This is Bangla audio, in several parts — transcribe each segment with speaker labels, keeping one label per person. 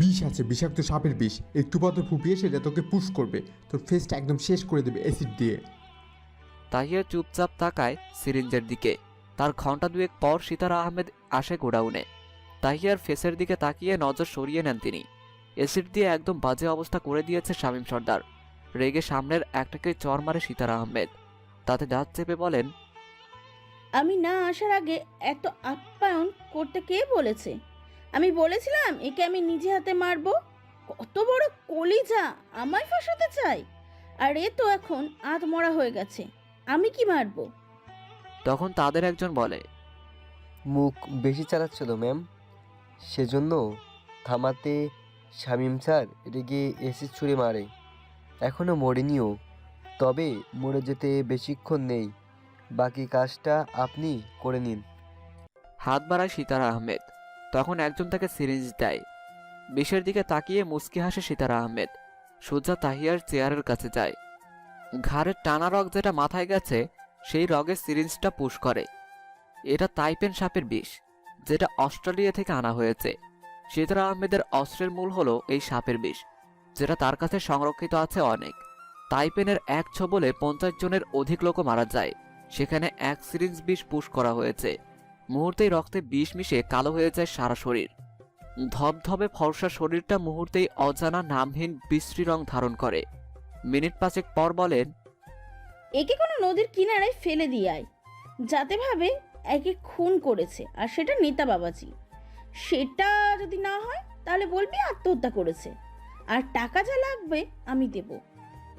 Speaker 1: বিষ আছে বিষাক্ত সাপের বিষ। একটু পর ফুপিয়ে সেটা তোকে পুশ করবে। তোর ফেসটা একদম শেষ করে দেবে অ্যাসিড দিয়ে।
Speaker 2: তাহিয়া চুপচাপ তাকায় সিরিঞ্জের দিকে। তার ঘণ্টা দুয়েক পর সিতারা আহমেদ আসে গোডাউনে। তাহিয়ার ফেসের দিকে তাকিয়ে নজর সরিয়ে নেন তিনি। এসিড দিয়ে একদম বাজে অবস্থা করে দিয়েছে শামীম সর্দার। রেগে সামনের একটাকে চর মারে সিতারা আহমেদ। তাতে দাঁত চেপে বলেন
Speaker 3: আমি না আসার আগে এত আপ্যায়ন করতে কে বলেছে? আমি বলেছিলাম একে আমি নিজে হাতে মারবো। কত বড় কলিজা আমায় ফাঁসাতে চাই। আর এ তো এখন আধমরা হয়ে গেছে আমি কি মারবো?
Speaker 2: তখন তাদের একজন বলে
Speaker 4: মুখ বেশি চালাচ্ছিল ম্যাম? সেজন্য থামাতে শামিম স্যার রেগে এসি ছুঁড়ে মারে। এখনও মরেনিও তবে মরে যেতে বেশিক্ষণ নেই। বাকি কাজটা আপনি করে নিন।
Speaker 2: হাত বাড়ায় সিতারা আহমেদ। তখন একজন তাকে সিরিঞ্জ দেয়। বিষের দিকে তাকিয়ে মুচকি হাসে সিতারা আহমেদ। সুজা তাহিয়ার চেয়ারের কাছে যায়। ঘাড়ের টানা রগ যেটা মাথায় গেছে, সেই রগের সিরিঞ্জটা পুশ করে। এটা তাইপেন সাপের বিষ, যেটা অস্ট্রেলিয়া থেকে আনা হয়েছে। সিতারা আহমেদের অস্ত্রের মূল হলো এই সাপের বিষ, যেটা তার কাছে সংরক্ষিত আছে অনেক। তাইপেনের এক ছবলে পঞ্চাশ জনের অধিক লোকও মারা যায়। সেখানে এক সিরিঞ্জ বিষ পুশ করা হয়েছে। মুহূর্তেই রক্তে বিষ মিশে কালো হয়ে যায় সারা শরীর। ধবধবে ফর্সা শরীরটা মুহূর্তেই অজানা নামহীন বিশ্রী রং ধারণ করে। মিনিট পাঁচেক পর বলেন
Speaker 3: একে কোনো নদীর কিনারায় ফেলে দিয়ে আয়। যাতে ভাবে একে খুন করেছে আর সেটা নেতা বাবাজি। সেটা যদি না হয় তাহলে বলবি আত্মহত্যা করেছে। আর টাকা যা লাগবে আমি দেব।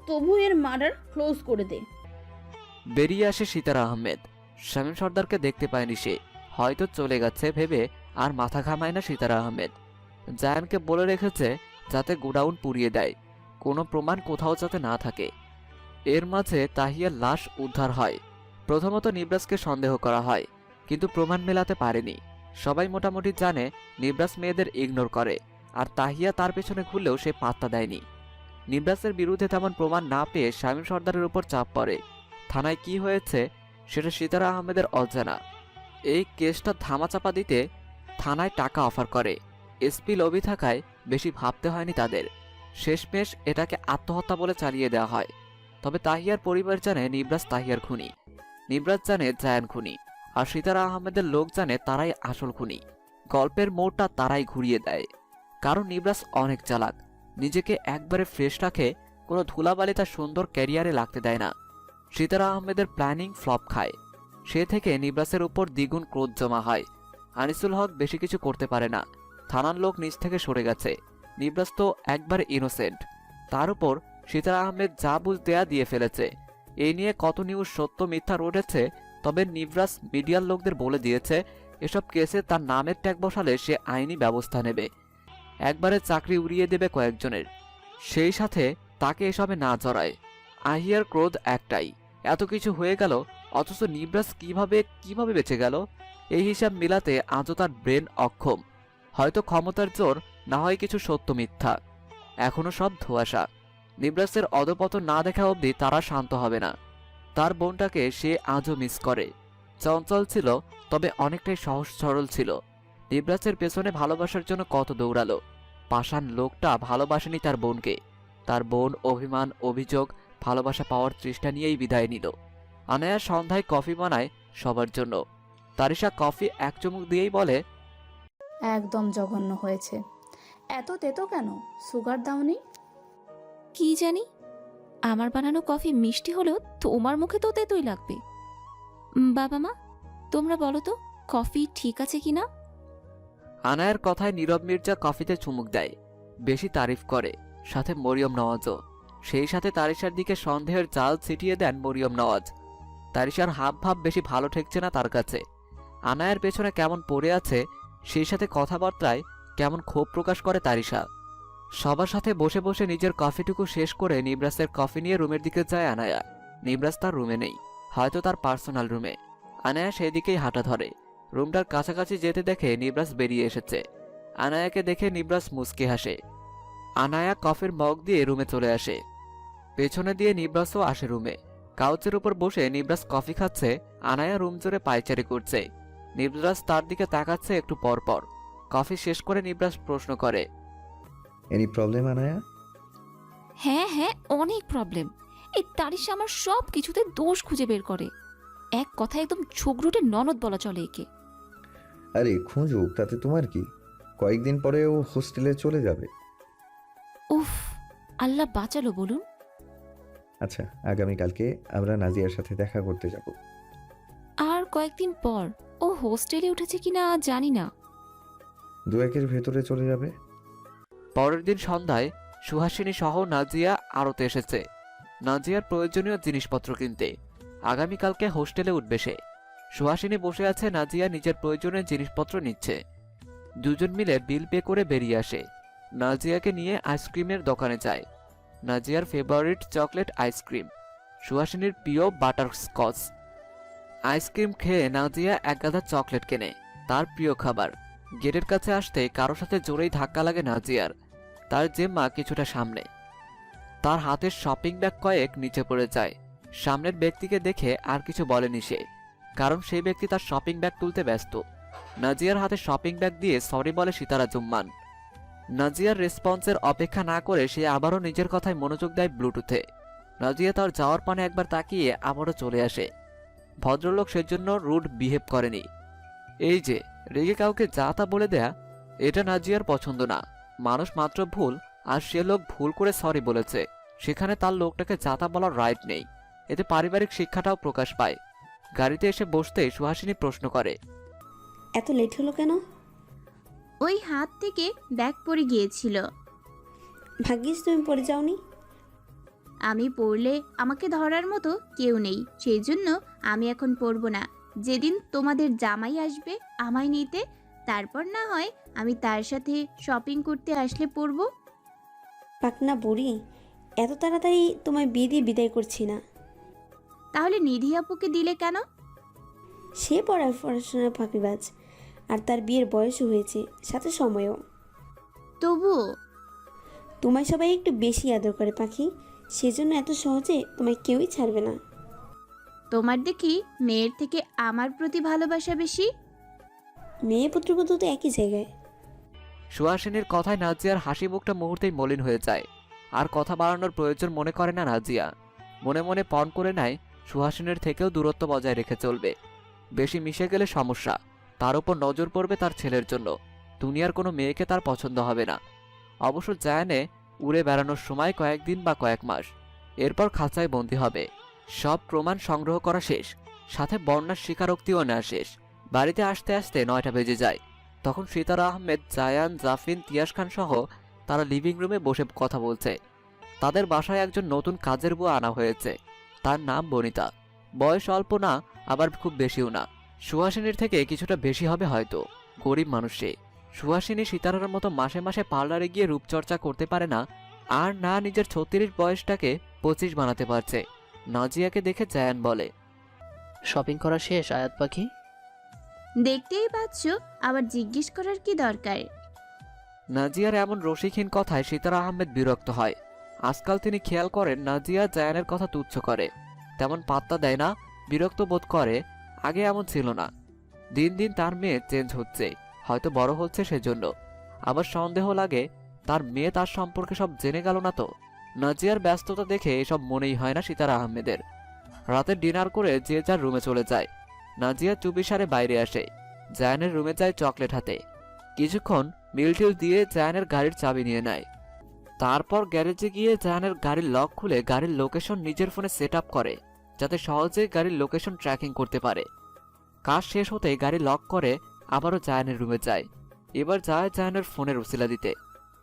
Speaker 3: তবু এর মার্ডার ক্লোজ করে দে।
Speaker 2: বেরিয়ে আসে সিতারা আহমেদ। শামীম সর্দারকে দেখতে পায়নি সে। হয়তো চলে গেছে ভেবে আর মাথা ঘামায় না সিতারা আহমেদ। জায়ানকে বলে রেখেছে যাতে গোডাউন পুড়িয়ে দেয়, কোনো প্রমাণ কোথাও যাতে না থাকে। এর মাঝে তাহিয়ার লাশ উদ্ধার হয়। প্রথমত নিবরাজকে সন্দেহ করা হয়, কিন্তু প্রমাণ মেলাতে পারেনি। সবাই মোটামুটি জানে নিবরাজ মেয়েদের ইগনোর করে, আর তাহিয়া তার পেছনে ঘুরলেও সে পাত্তা দেয়নি। নিবরাজের বিরুদ্ধে তেমন প্রমাণ না পেয়ে শামীম সর্দারের উপর চাপ পড়ে। থানায় কি হয়েছে, সেটা সিতারা আহমেদের অজানা। এই কেসটা ধামাচাপা দিতে থানায় টাকা অফার করে। এসপি লবি থাকায় বেশি ভাবতে হয়নি তাদের। শেষমেশ এটাকে আত্মহত্যা বলে চালিয়ে দেওয়া হয়। তবে তাহিয়ার পরিবার জানে নিবরাজ তাহিয়ার খুনি। নিবরাজ জানে জায়ান খুনি। আর সিতারা আহমেদের লোক জানে তারাই আসল খুনি। গল্পের মোড়টা তারাই ঘুরিয়ে দেয়। কারণ নিবরাজ অনেক চালাক। নিজেকে একবারে ফ্রেশ রাখে কোনো ধুলাবালি তার সুন্দর ক্যারিয়ারে লাগতে দেয় না। সিতারা আহমেদের প্ল্যানিং ফ্লপ খায়। সে থেকে নিবরাসের উপর দ্বিগুণ ক্রোধ জমা হয়। আনিসুল হক বেশি কিছু করতে পারে না। থানার লোক নিজ থেকে সরে গেছে। নিবরাস তো একবারে ইনোসেন্ট তার উপর সিতারা আহমেদ যা বুঝ দেয়া দিয়ে ফেলেছে। এই নিয়ে কত নিউজ সত্য মিথ্যা রটেছে, তবে নিবরাস মিডিয়ার লোকদের বলে দিয়েছে, এসব কেসে তার নামের ট্যাগ বসালে সে আইনি ব্যবস্থা নেবে। একবারে চাকরি উড়িয়ে দেবে কয়েকজনের। সেই সাথে তাকে এসবে না জড়ায়। আহিয়ার ক্রোধ একটাই। এত কিছু হয়ে গেল অথচ নিবরাস কীভাবে কীভাবে বেঁচে গেল? এই হিসাব মিলাতে আজও তার ব্রেন অক্ষম। হয়তো ক্ষমতার জোর, না হয় কিছু সত্য মিথ্যা। এখনও সব ধোয়াশা। নিবরাসের অধপতন না দেখা অবধি তারা শান্ত হবে না। তার বোনটাকে সে আজও মিস করে। চঞ্চল ছিল, তবে অনেকটাই সহজ সরল ছিল। নিবরাসের পেছনে ভালোবাসার জন্য কত দৌড়ালো। পাষাণ লোকটা ভালোবাসেনি তার বোনকে। তার বোন, অভিমান, অভিযোগ, ভালোবাসা পাওয়ার তৃষ্ণা নিয়েই বিদায় নিল। আনায়া সন্ধ্যায় কফি বানায় সবার জন্য। তারিশা কফি এক চুমুক দিয়েই বলে
Speaker 5: একদম জঘন্য হয়েছে। এত তেতো কেন? সুগার দাওনি?
Speaker 6: কি জানি? আমার বানানো কফি মিষ্টি হলেও তোমার মুখে তো তেতই লাগবে। বাবা মা তোমরা বলো তো কফি ঠিক আছে কি না
Speaker 2: আনায়ার কথায় নীরব মির্জা কফিতে চুমুক দেয়। বেশি তারিফ করে সাথে মরিয়ম নওয়াজও। সেই সাথে তারিশার দিকে সন্দেহের জাল ছিটিয়ে দেন মরিয়ম নওয়াজ। তারিশার হাব ভাব বেশি ভালো ঠেকছে না তার কাছে। আনায়ার পেছনে কেমন পড়ে আছে, সেই সাথে কথাবার্তায় কেমন ক্ষোভ প্রকাশ করে তারিশা। সবার সাথে বসে বসে নিজের কফিটুকু শেষ করে নিবরাসের কফি নিয়ে রুমের দিকে যায় আনায়া। নিবরাস তার রুমে নেই, হয়তো তার পার্সোনাল রুমে। আনায়া সেই দিকেই হাঁটা ধরে। রুমটার কাছাকাছি যেতে দেখে নিবরাস বেরিয়ে এসেছে। আনায়াকে দেখে নিবরাস মুচকে হাসে। আনায়া কফির মগ দিয়ে রুমে চলে আসে। পেছনে দিয়ে নিবরাসও আসে রুমে। কাউচের উপর বসে নিবরাস কফি খাচ্ছে আনায়া রুম জোরে পায়চারি করছে। নিবরাস তার দিকে তাকাচ্ছে একটু পর পর। কফি শেষ করে নিবরাস প্রশ্ন করে
Speaker 7: এনি প্রবলেম আনায়া?
Speaker 6: হ্যাঁ হ্যাঁ অনেক প্রবলেম এই তারিশ আমার সব কিছুতে দোষ খুঁজে বের করে। এক কথা একদম ঝগড়ুটে ননদ বলা চলে একে।
Speaker 7: আরে খুঁজুক তাতে তোমার কি? কয়েকদিন পরে ও হোস্টেলে চলে যাবে।
Speaker 6: উফ আল্লাহ বাঁচালো বলুন।
Speaker 7: আচ্ছা আগামীকালকে আমরা নাজিয়ার সাথে দেখা করতে যাব।
Speaker 6: আর কয়েকদিন পর ও হোস্টেলে উঠেছে কিনা জানি না।
Speaker 7: দু একের ভেতরে চলে যাবে।
Speaker 2: পরের দিন সন্ধ্যায় সুহাসিনী সহ নাজিয়া আড়তে এসেছে। নাজিয়ার প্রয়োজনীয় জিনিসপত্র কিনতে। আগামীকালকে হোস্টেলে উঠবে সে। সুহাসিনী বসে আছে নাজিয়া নিজের প্রয়োজনীয় জিনিসপত্র নিচ্ছে। দুজন মিলে বিল পে করে বেরিয়ে আসে। নাজিয়াকে নিয়ে আইসক্রিমের দোকানে যায়। নাজিয়ার ফেভারিট চকলেট আইসক্রিম সুহাসিনীর প্রিয় বাটার স্কচ আইসক্রিম খেয়ে নাজিয়া এক গাদা চকলেট কেনে, তার প্রিয় খাবার। গেটের কাছে আসতে কারও সাথে জোরেই ধাক্কা লাগে নাজিয়ার, তার জেম্মা কিছুটা সামনে। তার হাতের শপিং ব্যাগ কয়েক নিচে পড়ে যায়। সামনের ব্যক্তিকে দেখে আর কিছু বলেনি সে, কারণ সেই ব্যক্তি তার শপিং ব্যাগ তুলতে ব্যস্ত। নাজিয়ার হাতে শপিং ব্যাগ দিয়ে সরি বলে সিতারা জুম্মান নাজিয়ার রেসপন্সের অপেক্ষা না করে সে আবারও নিজের কথায় মনোযোগ দেয় ব্লুটুথে। নাজিয়া তার যাওয়ার পানে একবার তাকিয়ে আবারও চলে আসে। ভদ্রলোক সেজন্য রুড বিহেভ করেনি। এই যে, রেগে কাউকে যা তা বলে দেয়া, এটা নাজিয়ার পছন্দ না। মানুষ মাত্র ভুল, আর সে লোক ভুল করে সরি বলেছে। সেখানে তার লোকটাকে যাতা বলার রাইট নেই। এতে পারিবারিক শিক্ষাটাও প্রকাশ পায়। গাড়িতে এসে বসতে সুহাসিনী প্রশ্ন করে,
Speaker 8: এত লেট হলো কেন?
Speaker 9: ওই হাত থেকে ব্যাগ পড়ে গিয়েছিল।
Speaker 8: ভাগ্যিস তুমি পড়ে যাওনি।
Speaker 9: আমি পড়লে আমাকে ধরার মতো কেউ নেই সেই জন্য আমি এখন পড়ব না। যেদিন তোমাদের জামাই আসবে আমায় নিতে তারপর না হয় আমি তার সাথে শপিং করতে আসলে পড়ব।
Speaker 8: পাকনা বুড়ি এত তাড়াতাড়ি তোমায় বিয়ে দিয়ে বিদায় করছি না।
Speaker 9: তাহলে নিধি আপুকে দিলে কেন?
Speaker 8: সে পড়ার পড়াশোনার ফাঁকিবাজ। আর তার বিয়ের বয়সও হয়েছে সাথে সময়ও।
Speaker 9: তবুও
Speaker 8: তোমায় সবাই একটু বেশি আদর করে পাখি। সেজন্য এত সহজে তোমায় কেউই ছাড়বে না।
Speaker 9: তোমার দেখি মেয়ের থেকে আমার প্রতি ভালোবাসা বেশি?
Speaker 8: মেয়ে পুত্রবধূ তো একই জায়গায়।
Speaker 2: সুহাসিনীর কথায় নাজিয়ার হাসি মুখটা মুহূর্তেই মলিন হয়ে যায়। আর কথা বাড়ানোর প্রয়োজন মনে করে না নাজিয়া। মনে মনে পণ করে নেয় সুহাসিনীর থেকেও দূরত্ব বজায় রেখে চলবে। বেশি মিশে গেলে সমস্যা। তার উপর নজর পড়বে তার ছেলের জন্য। দুনিয়ার কোনো মেয়েকে তার পছন্দ হবে না। অবশ্য জায়ানে উড়ে বেড়ানোর সময় কয়েকদিন বা কয়েক মাস। এরপর খাঁচায় বন্দি হবে। সব প্রমাণ সংগ্রহ করা শেষ। সাথে বন্যার স্বীকারোক্তিও নেওয়া শেষ। বাড়িতে আসতে আসতে নয়টা বেজে যায়। তখন সিতারা আহমেদ, জায়ান, জাফিন, তিয়াস খান সহ তারা লিভিং রুমে বসে কথা বলছে। তাদের বাসায় একজন নতুন কাজের বুয়া আনা হয়েছে। তার নাম বনিতা। বয়স অল্প না, আবার খুব বেশিও না। সুহাসিনীর থেকে কিছুটা বেশি হবে হয়তো। গরিব মানুষ। সে সুহাসিনী সীতারার মতো মাসে মাসে পার্লারে গিয়ে রূপচর্চা করতে পারে না আর না নিজের ছত্রিশ বয়সটাকে পঁচিশ বানাতে পারছে নাজিয়াকে দেখে জায়ান বলে।
Speaker 10: শপিং করা শেষ আয়াত পাখি?
Speaker 9: দেখতেই পাচ্ছ আবার জিজ্ঞেস করার কি দরকার?
Speaker 2: নাজিয়ার এমন রসিকহীন কথায় সীতারা আহমেদ বিরক্ত হয়। আজকাল তিনি খেয়াল করেন নাজিয়া জায়ানের কথা তুচ্ছ করে। তেমন পাত্তা দেয় না বিরক্ত বোধ করে আগে এমন ছিল না। দিন দিন তার মেয়ে চেঞ্জ হচ্ছে, হয়তো বড় হচ্ছে সেজন্য। আবার সন্দেহ লাগে, তার মেয়ে তার সম্পর্কে সব জেনে গেল না তো? নাজিয়ার ব্যস্ততা দেখে এসব মনেই হয় না সীতারা আহমেদের। রাতে ডিনার করে যে যার রুমে চলে যায়। নাজিয়া চুপিসারে বাইরে আসে। জায়ানের রুমে যায় চকলেট হাতে। কিছুক্ষণ মিলটিল দিয়ে জায়ানের গাড়ির চাবি নিয়ে নেয়। তারপর গ্যারেজে গিয়ে জায়ানের গাড়ির লক খুলে গাড়ির লোকেশন নিজের ফোনে সেট করে। যাতে সহজেই গাড়ির লোকেশন ট্র্যাকিং করতে পারে। কাজ শেষ হতে গাড়ি লক করে আবারও জায়ানের রুমে যায়। এবার যায় জায়ানের ফোনের উসিলা দিতে।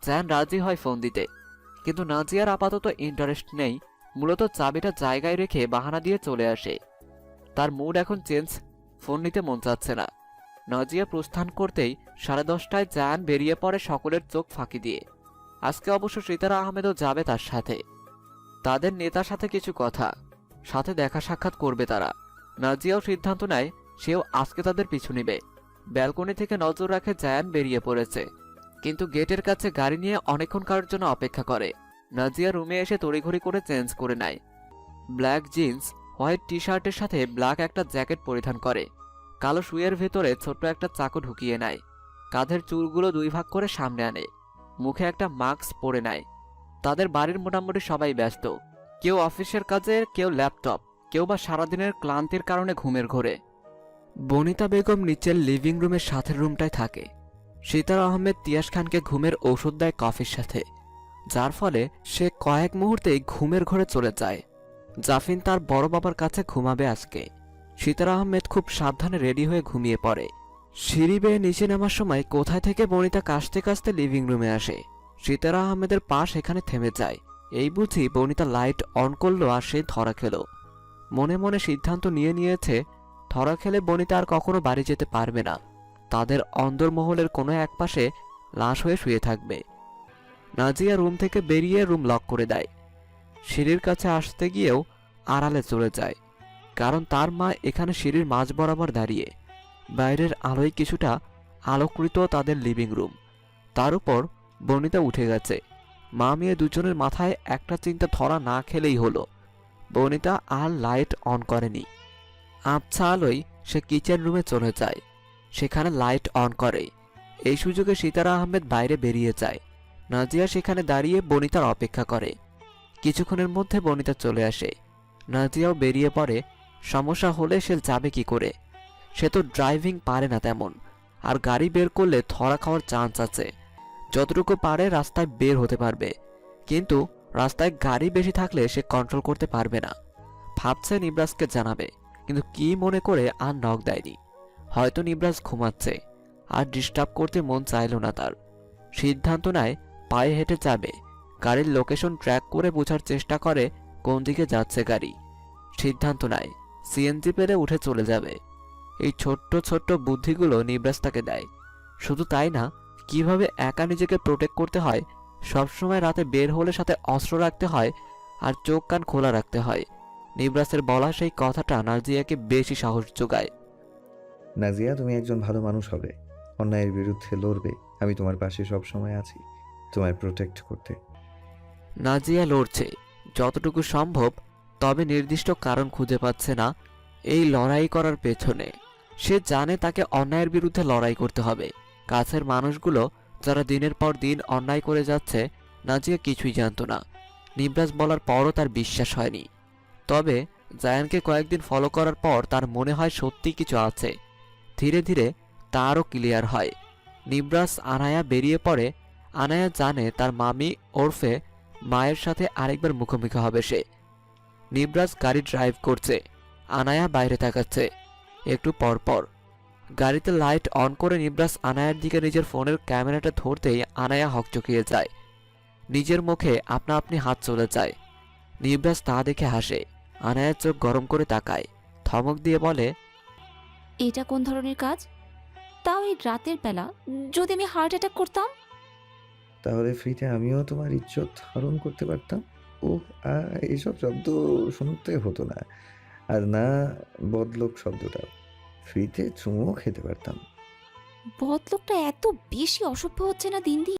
Speaker 2: জায়ান রাজি হয় ফোন দিতে। কিন্তু নাজিয়ার আপাতত ইন্টারেস্ট নেই। মূলত চাবিটা জায়গায় রেখে বাহানা দিয়ে চলে আসে। তার মুড এখন চেঞ্জ ফোন নিতে মন চাচ্ছে না। নাজিয়া প্রস্থান করতেই সাড়ে দশটায় জায়ান বেরিয়ে পড়ে সকলের চোখ ফাঁকি দিয়ে। আজকে অবশ্য সীতারা আহমেদও যাবে তার সাথে। তাদের নেতার সাথে কিছু কথা। সাথে দেখা সাক্ষাৎ করবে তারা। নাজিয়াও সিদ্ধান্ত নেয়, সেও আজকে তাদের পিছু নিবে। ব্যালকনি থেকে নজর রাখে জায়ান বেরিয়ে পড়েছে। কিন্তু গেটের কাছে গাড়ি নিয়ে অনেকক্ষণ কারোর জন্য অপেক্ষা করে। নাজিয়া রুমে এসে তড়িঘড়ি করে চেঞ্জ করে নেয়। ব্ল্যাক জিন্স, হোয়াইট টি শার্টের সাথে ব্ল্যাক একটা জ্যাকেট পরিধান করে। কালো শুয়ের ভেতরে ছোট্ট একটা চাকু ঢুকিয়ে নেয়। কাঁধের চুলগুলো দুই ভাগ করে সামনে আনে। মুখে একটা মাস্ক পরে নেয়। তাদের বাড়ির মোটামুটি সবাই ব্যস্ত। কেউ অফিসের কাজে, কেউ ল্যাপটপ, কেউ বা সারাদিনের ক্লান্তির কারণে ঘুমের ঘোরে। বনিতা বেগম নিচের লিভিং রুমের সাথের রুমটায় থাকে। সীতার আহমেদ তিয়াস খানকে ঘুমের ঔষধ দেয় কফির সাথে, যার ফলে সে কয়েক মুহূর্তেই ঘুমের ঘরে চলে যায়। জাফিন তার বড় বাবার কাছে ঘুমাবে আজকে। সীতার আহমেদ খুব সাবধানে রেডি হয়ে ঘুমিয়ে পড়ে। সিঁড়ি বেয়ে নিচে নামার সময় কোথায় থেকে বনিতা কাশতে কাশতে লিভিং রুমে আসে। সীতারা আহমেদের পা সেখানে থেমে যায়। এই বুঝি বনিতা লাইট অন করল আর সে ধরা খেল। মনে মনে সিদ্ধান্ত নিয়ে নিয়েছে, ধরা খেলে বনিতা আর কখনো বাড়ি যেতে পারবে না। তাদের অন্দরমহলের কোনো এক পাশে লাশ হয়ে শুয়ে থাকবে। নাজিয়া রুম থেকে বেরিয়ে রুম লক করে দেয়। সিঁড়ির কাছে আসতে গিয়েও আড়ালে চলে যায়, কারণ তার মা এখানে সিঁড়ির মাঝ বরাবর দাঁড়িয়ে। বাইরের আলোয় কিছুটা আলোকৃত তাদের লিভিং রুম। তার উপর বনিতা উঠে গেছে। মা মেয়ে দুজনের মাথায় একটা চিন্তা ধরা না খেলেই হলো। বনিতা আর লাইট অন করেনি। আবছা আলোয় সে কিচেন রুমে চলে যায়। সেখানে লাইট অন করে। এই সুযোগে সীতারা আহমেদ বাইরে বেরিয়ে যায়। নাজিয়া সেখানে দাঁড়িয়ে বনিতার অপেক্ষা করে। কিছুক্ষণের মধ্যে বনিতা চলে আসে। নাজিয়াও বেরিয়ে পড়ে। সমস্যা হলে সে যাবে কি করে? সে তো ড্রাইভিং পারে না তেমন। আর গাড়ি বের করলে ধরা খাওয়ার চান্স আছে। যতটুকু পারে রাস্তায় বের হতে পারবে। কিন্তু রাস্তায় গাড়ি বেশি থাকলে সে কন্ট্রোল করতে পারবে না। ভাবছে নিবরাজকে জানাবে, কিন্তু কি মনে করে আর নখ দেয়নি। হয়তো নিবরাজ ঘুমাচ্ছে, আর ডিস্টার্ব করতে মন চাইল না তার। সিদ্ধান্ত নেয়, পায়ে হেঁটে যাবে। গাড়ির লোকেশন ট্র্যাক করে বোঝার চেষ্টা করে কোন দিকে যাচ্ছে গাড়ি। সিদ্ধান্ত নেয় সিএনজি পেরে উঠে চলে যাবে। এই ছোট্ট ছোট্ট বুদ্ধিগুলো নিবরাজ তাকে দেয়। শুধু তাই না কীভাবে একা নিজেকে প্রোটেক্ট করতে হয়? সবসময় রাতে বের হলে সাথে অস্ত্র রাখতে হয় আর চোখ কান খোলা রাখতে হয়। নিবরাসের বলা সেই কথাটা নাজিয়াকে বেশি সাহস যোগায়।
Speaker 7: নাজিয়া তুমি একজন ভালো মানুষ হবে। অন্যায়ের বিরুদ্ধে লড়বে। আমি তোমার পাশে সব সময় আছি তোমায় প্রোটেক্ট করতে।
Speaker 2: নাজিয়া লড়ছে। যতটুকু সম্ভব তবে নির্দিষ্ট কারণ খুঁজে পাচ্ছে না। এই লড়াই করার পেছনে। সে জানে তাকে অন্যায়ের বিরুদ্ধে লড়াই করতে হবে। কাছের মানুষগুলো যারা দিনের পর দিন অন্যায় করে যাচ্ছে, নাজিয়া কিছুই জানতো না। নিবরাজ বলার পরও তার বিশ্বাস হয়নি। তবে জায়ানকে কয়েকদিন ফলো করার পর তার মনে হয় সত্যি কিছু আছে। ধীরে ধীরে তারও ক্লিয়ার হয়। নিবরাজ আনায়া বেরিয়ে পড়ে। আনায়া জানে তার মামি ওরফে মায়ের সাথে আরেকবার মুখোমুখি হবে সে। নিবরাজ গাড়ি ড্রাইভ করছে। আনায়া বাইরে তাকাচ্ছে। একটু পর পর গাড়িতে লাইট অন করে নিবরাজ আনায়ার দিকে নিজের ফোনের ক্যামেরাটা ধরতেই আনায়া হকচকিয়ে যায়। নিজের মুখে আপনা আপনি হাত চলে যায়। নিবরাজ তা দেখে হাসে। আনায়ার চোখ গরম করে তাকায়। থমক দিয়ে বলে
Speaker 6: এটা কোন ধরনের কাজ? তাও এই রাতের বেলা যদি আমি হার্ট অ্যাটাক করতাম?
Speaker 7: তাহলে ফ্রিতে আমিও তোমার ইজ্জত হরণ করতে পারতাম? ও এইসব শব্দ শুনতে হতো না। আর না বদলোক শব্দটা ফ্রিতে চুমুও খেতে পারতাম।
Speaker 6: বদলোকটা এত বেশি অসভ্য হচ্ছে না দিন দিন